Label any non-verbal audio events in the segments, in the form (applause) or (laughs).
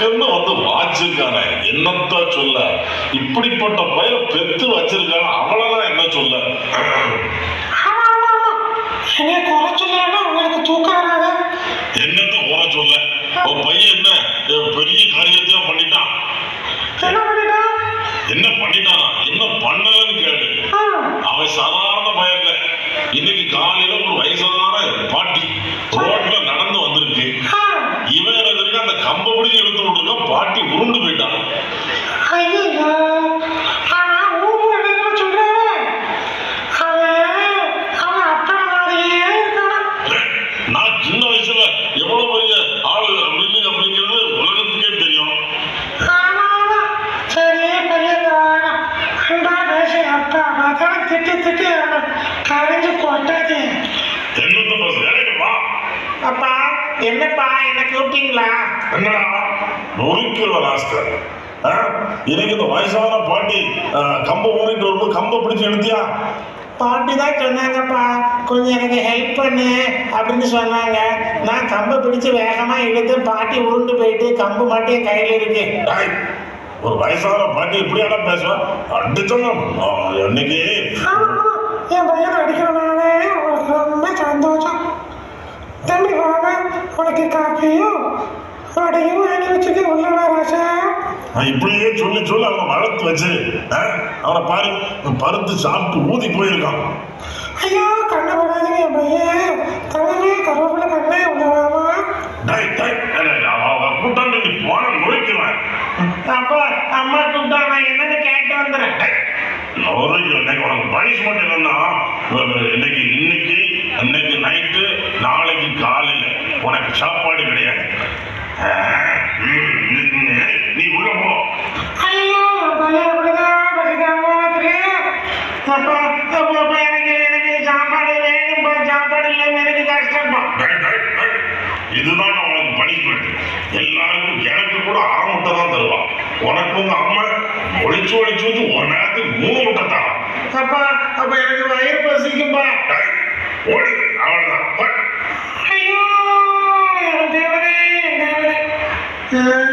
எனக்குன்னு வந்து வாச்சிருக்கானே என்னத்த சொல்ல? இப்படிப்பட்ட பயிர பெத்து வச்சிருக்கான அவளெல்லாம் என்ன சொல்ல? என்னைய குறை சொல்லலன்னா உங்களுக்கு தூக்கம் வராது? என்னத்த குறை சொல்ல? உன் பையன் என்ன? என் பெரிய காரியத்தையும் பண்ணிட்டான். என்ன பண்ணிட்டா என்ன பண்ணிட்டானா? என்ன பண்ணலன்னு கேளு. அவன் சாதாரண பையன். இன்னைக்கு காலையில ஒரு வயசான பாட்டி ரோட்ல நடந்து வந்திருக்கு ஆ, இவன் என்ன இருக்கு அந்த கம்ப பிடிச்சி இழுத்து விட்டுருக்கான் பாட்டி உருண்டு போயிட்டான் ஐயையோ. ஆனா ஊர் என்ன சொல்றாரு அவன் அவன் அப்பா மாதிரியே இருக்கான் நான் சின்ன வயசுல எவ்வளவு பெரிய ஆளு அப்படின்னு அப்படிங்கிறது உலகத்துக்கே தெரியும் ஆமா ஆமா சரி பையன் அன்பா பேச அப்பா அதான் திட்டி திட்டி அவனை கரைஞ்சு கொட்டாதே என்னத்த பஸ் வேலைக்கு வா அப்பா என்னப்பா என்ன கூப்பிட்டீங்களா என்னடா நொறுக்கிற ராஸ்கர் ஆ? இன்னைக்கு இந்த வயசான பாட்டி கம்ப ஊறிட்டு வரும்போது கம்ப பிடிச்சு எடுத்தியா பாட்டி தான் சொன்னாங்கப்பா கொஞ்சம் எனக்கு ஹெல்ப் பண்ணு அப்படின்னு சொன்னாங்க. நான் கம்பை பிடிச்சு வேகமா இழுத்து பாட்டி உருண்டு போயிட்டு கம்பு மட்டும் என் கையில இருக்கு. டேய், ஒரு வயசான பாட்டி இப்படியாடா பேசுவேன் அடிச்சோம் இன்னைக்கு என் பையன் அடிக்கிறனால ரொம்ப சந்தோஷம். தம்பி வாங்க உனக்கு காப்பியும் வடையும் வாங்கி வச்சுக்க உள்ள வா ராஜா. நான் இப்படியே சொல்லி சொல்லி அவனை வளர்த்து வச்சு அவனை பாரு பருத்து சாப்பிட்டு ஊதி போயிருக்கான். ஐயோ கண்ணை போடாதீங்க என் பையன். தலைமே கருவேப்பிலை கண்ணே உள்ள வாமா டேய், டேய், நீ போன முழிக்குவேன் அப்பா அம்மா கூப்பிட்டா நான் என்னன்னு கேட்டு வந்துடுறேன். இன்னைக்கு உனக்கு பனிஷ்மெண்ட் என்னன்னா இன்னைக்கு இன்னைக்கு இன்னைக்கு நைட்டு நாளைக்கு காலையில உனக்கு சாப்பாடு கிடையாது. நீ உள்ள போ. இதுதான் உனக்கு பனிஷ்மெண்ட் எல்லாருக்கும் எனக்கு கூட அரை முட்டை தான் தருவான் உனக்கு உங்க அம்மா ஒளிச்சு ஒளிச்சு வச்சு ஒரு நேரத்துக்கு மூணு முட்டை தரான் அப்பா அப்ப எனக்கு வயிறு பசிக்கும்பா. ஓடு அவ்வளவுதான். Yeah.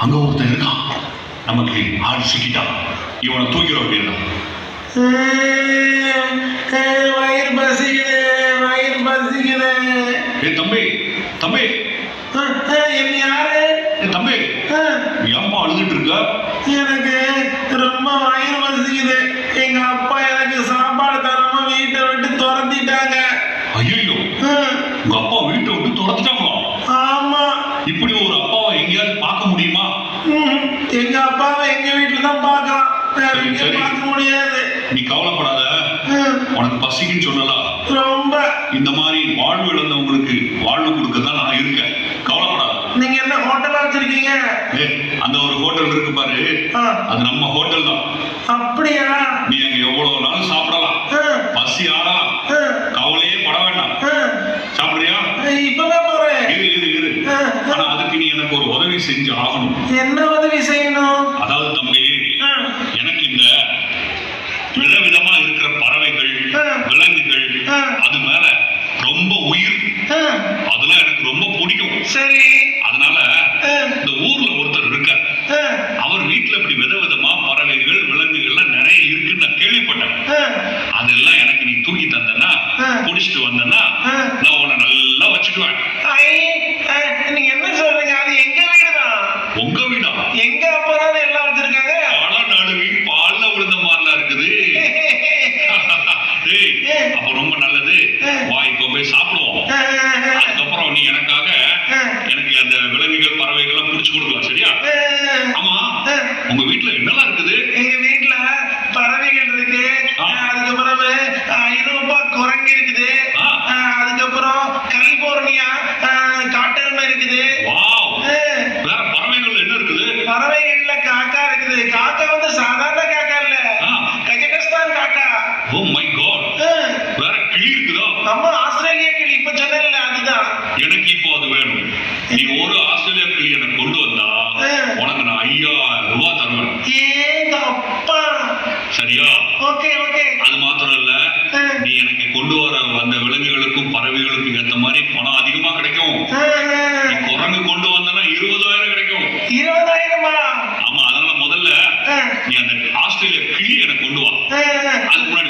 அங்க ஒருத்தன் இருக்கான் நமக்கு ஆள் சிக்கிட்டான் இவனை தூக்கிட வேண்டியதுதான். வயிறு பசிக்குது வயிறு பசிக்குது. ஏ தம்பி தம்பி. என்ன யாரு? தம்பி. நீ அம்மா அழுதுட்டு இருக்க எனக்கு ரொம்ப வயிறு பசிக்குது எங்க அப்பா எனக்கு சாப்பாடு தராம வீட்டை விட்டு துரத்திட்டாங்க ஐயோ உங்க அப்பா வீட்டை விட்டு துரத்துட்டாங்களாம் ஆமா இப்படி ஒரு அப்பாவை எங்கேயாவது பார்க்க முடியுமா ம், எங்க அப்பாவை எங்க வீட்டுல தான் பார்க்கலாம் வேற சரி, எங்கேயும் சரி. பார்க்க முடியாது நீ கவலைப்படாத. உனக்கு பசிக்குன்னு சொன்னலா ரொம்ப. இந்த மாதிரி வாழ்வு இழந்தவங்களுக்கு வாழ்வு கொடுக்க தான் நான் இருக்கேன். கவலைப்படாத. நீங்க என்ன ஹோட்டலா வச்சிருக்கீங்க? அந்த ஒரு ஹோட்டல் இருக்கு பாரு. அது நம்ம ஹோட்டல் தான். அப்படியா? நீ அங்க எவ்வளவு நாள் சாப்பிடலாம்? பசி ஆடலாம். கவலையே பட வேண்டாம். சாப்பிடுறியா? இப்பதான் போறேன். இரு இரு இரு. ஆனா அதுக்கு நீ எனக்கு ஒரு உதவி செஞ்சு ஆகணும். என்ன உதவி செய்யணும்? I'm running.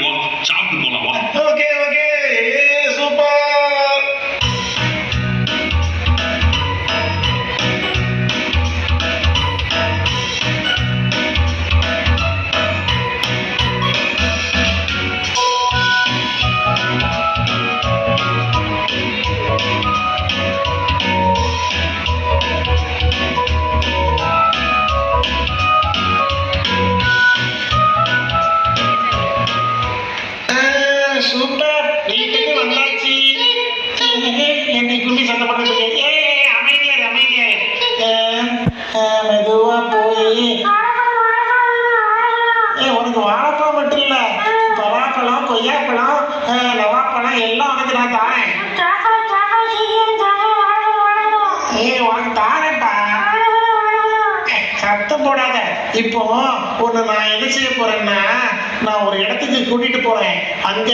சூப்பர். வீட்டுக்கு வந்தாச்சு. என்னை குண்டி சந்தப்பட்டது ஏ அமைதியார் அமைதியார் மெதுவா போய். ஏ உனக்கு வாழைப்பழம் மட்டும் இல்ல. பலாப்பழம் கொய்யாப்பழம் நவாப்பழம் எல்லாம் உனக்கு நான் தாரேன். ஏ உனக்கு தாரேன்ப்பா சத்தம் போடாத. இப்போ உன்னை நான் என்ன செய்ய போறேன்னா நான் ஒரு இடத்துக்கு கூட்டிட்டு போறேன். அங்க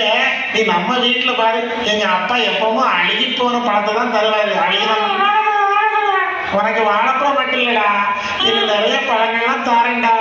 நீ நம்ம வீட்டுல பாரு. எங்க அப்பா எப்பவும் அழுகி போன பணத்தை தான் தருவாரு. அழுகின உனக்கு வாழைப்பழம் மட்டும் இல்லடா. இது நிறைய பழங்கள்லாம் தாரேன்டா.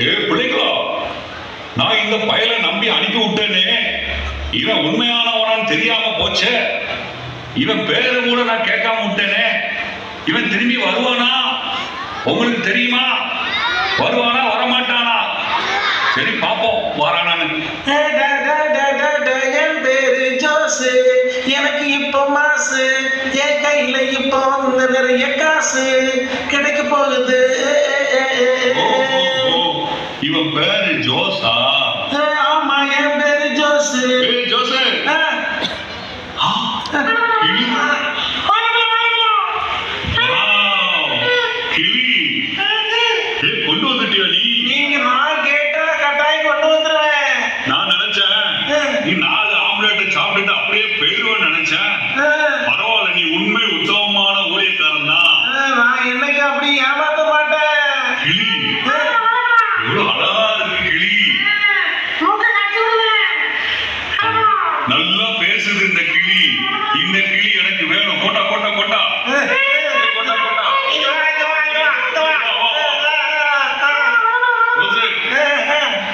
ஏ பிள்ளைகளா நான் இந்த பயலை நம்பி அனுப்பி விட்டேனே இவன் உண்மையானவனான்னு தெரியாம போச்சே. இவன் பேரை கூட நான் கேட்காம விட்டேனே. இவன் திரும்பி வருவானா? உங்களுக்கு தெரியுமா? வருவானா வரமாட்டானா? சரி பாப்போம் வரானான்னு. என் பேரு ஜோசு. எனக்கு இப்போ மாசு. என் கையில இப்போ நிறைய காசு. கிடைக்க போகுது. இவன் பேரு ஜோசா ஆமா என் பேரு ஜோசே ஜோசே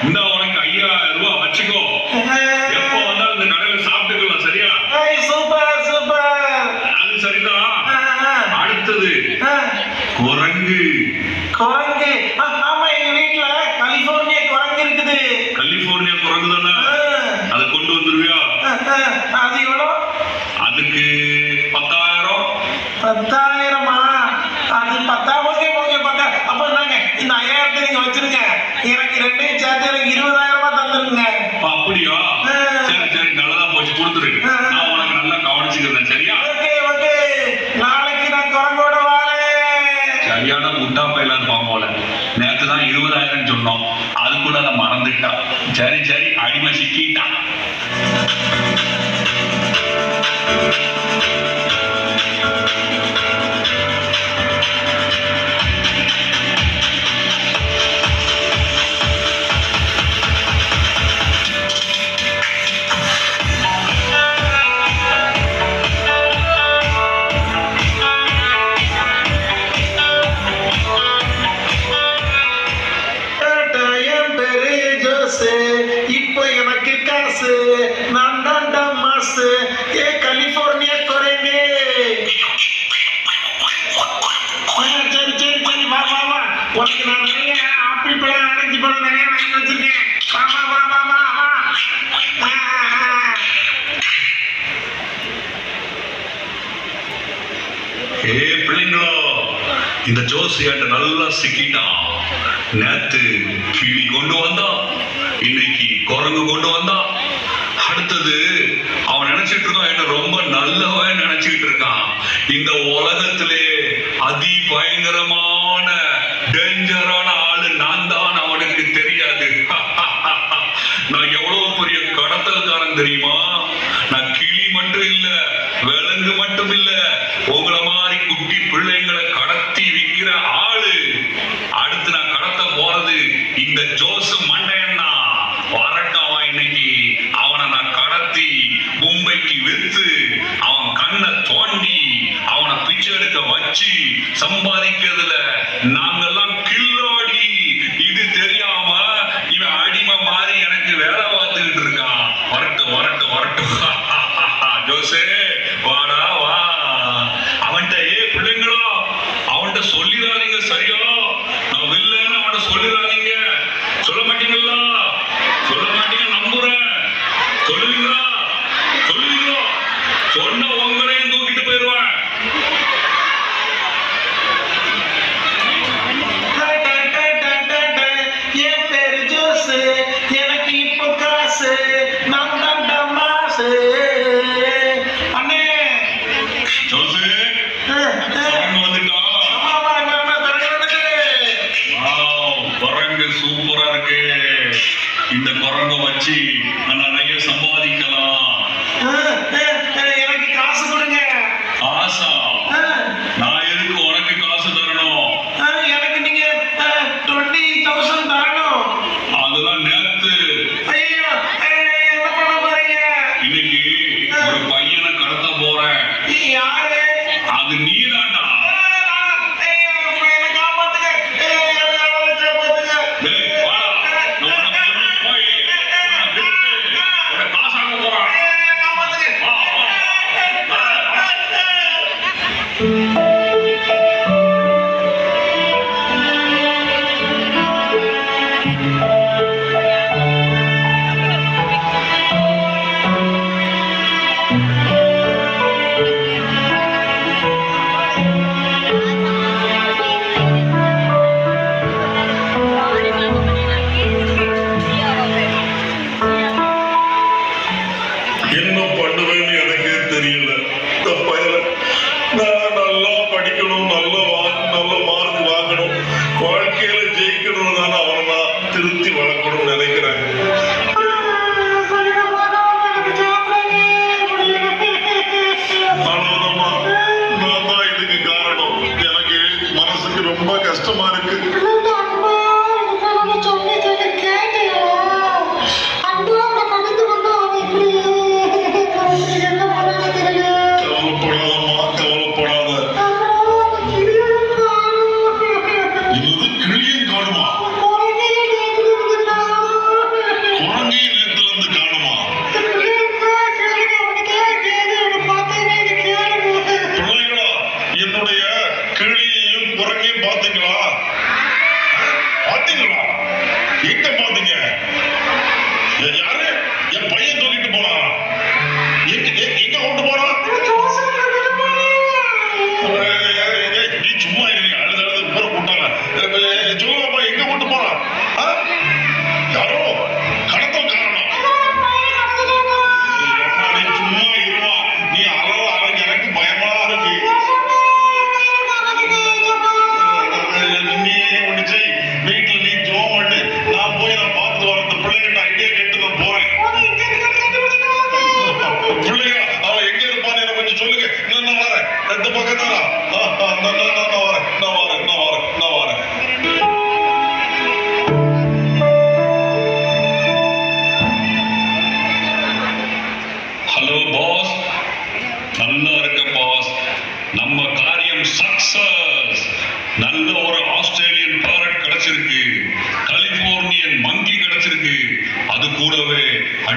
No. வச்சுக்கிறேன் சரியா? சரியான முட்டா பயிலான்னு இருப்பான் போல. நேற்று தான் இருபதாயிரம் சொன்னோம். அதுக்குள்ள அதை மறந்துட்டான் சரி சரி அடிமை சிக்கிட்டான் சிக்கிட்டான். நேத்து கிளி கொண்டு வந்தான். இன்னைக்கு குரங்கு கொண்டு வந்தான். அடுத்தது அவன் நினைச்சிட்டு இருக்கான் என்ன ரொம்ப நல்லவன் நினைச்சிட்டு இருக்கான். இந்த உலகத்திலே அதி பயங்கரமான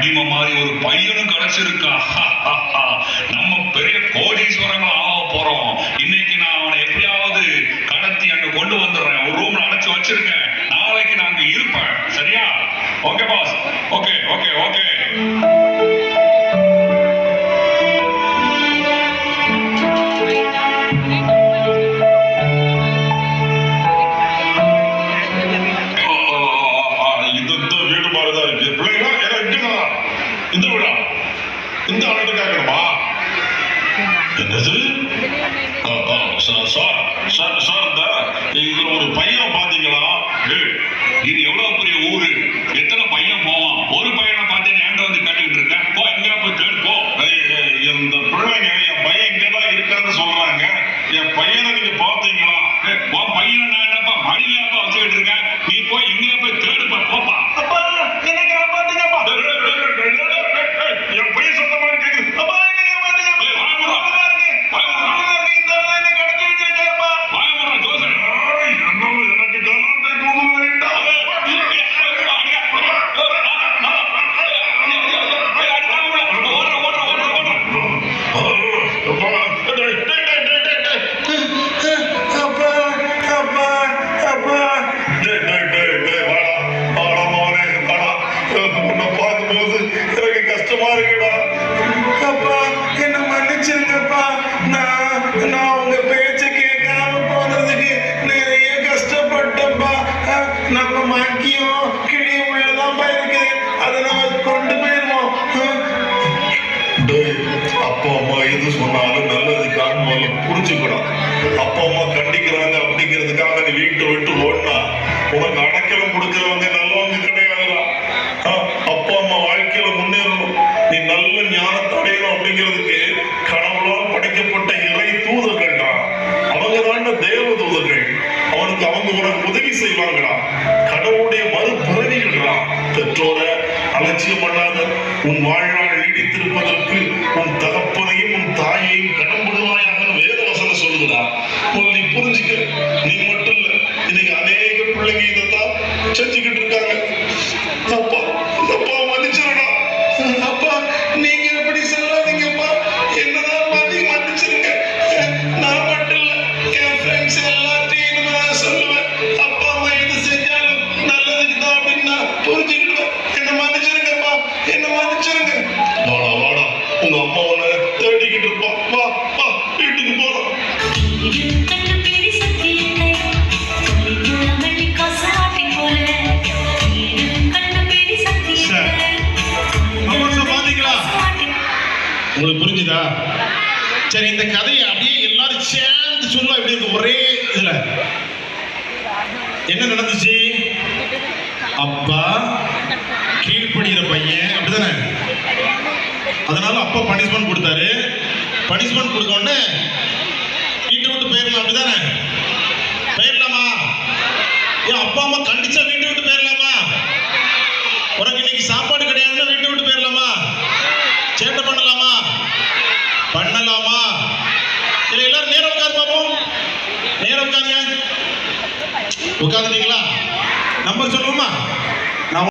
அடிமை மாதிரி ஒரு பையனும் கிடைச்சிருக்கா? (laughs) நம்ம பெரிய கோடீஸ்வரங்களா ஆக போறோம். இன்னைக்கு நான் அவனை எப்படியாவது கடத்தி அங்க கொண்டு வந்துடுறேன். ஒரு ரூம்ல அடைச்சு வச்சிருக்கேன். நாளைக்கு நான் அங்க இருப்பேன். சரியா? Okay boss okay okay okay வருகிறது சார் சார் இந்த ஒரு பையன் பாத்தீங்களா இது எவ்வளவு பெரிய ஊரு? புரிஞ்சுக்கணும் அப்பா அம்மா கண்டிக்கிறாங்க அப்படிங்கிறதுக்காக நீ வீட்டை விட்டு ஓடினா. உனக்கு அடைக்கலம் கொடுக்கிறவங்க நல்ல சேர்ந்து சும்மா இப்படி இருக்கு. ஒரே இதுல. என்ன நடந்துச்சு? அப்பா கீழ்ப்படுகிற பையன் அப்படிதானே? அதனால அப்பா பனிஷ்மெண்ட் கொடுத்தாரு. பனிஷ்மெண்ட் கொடுத்த உடனே வீட்டை விட்டு போயிடலாம் அப்படிதானே? போயிடலாமா? ஏன் அப்பா அம்மா கண்டிச்சா வீட்டை விட்டு உட்காந்துட்டீங்களா நம்பர் சொல்லுவோமா?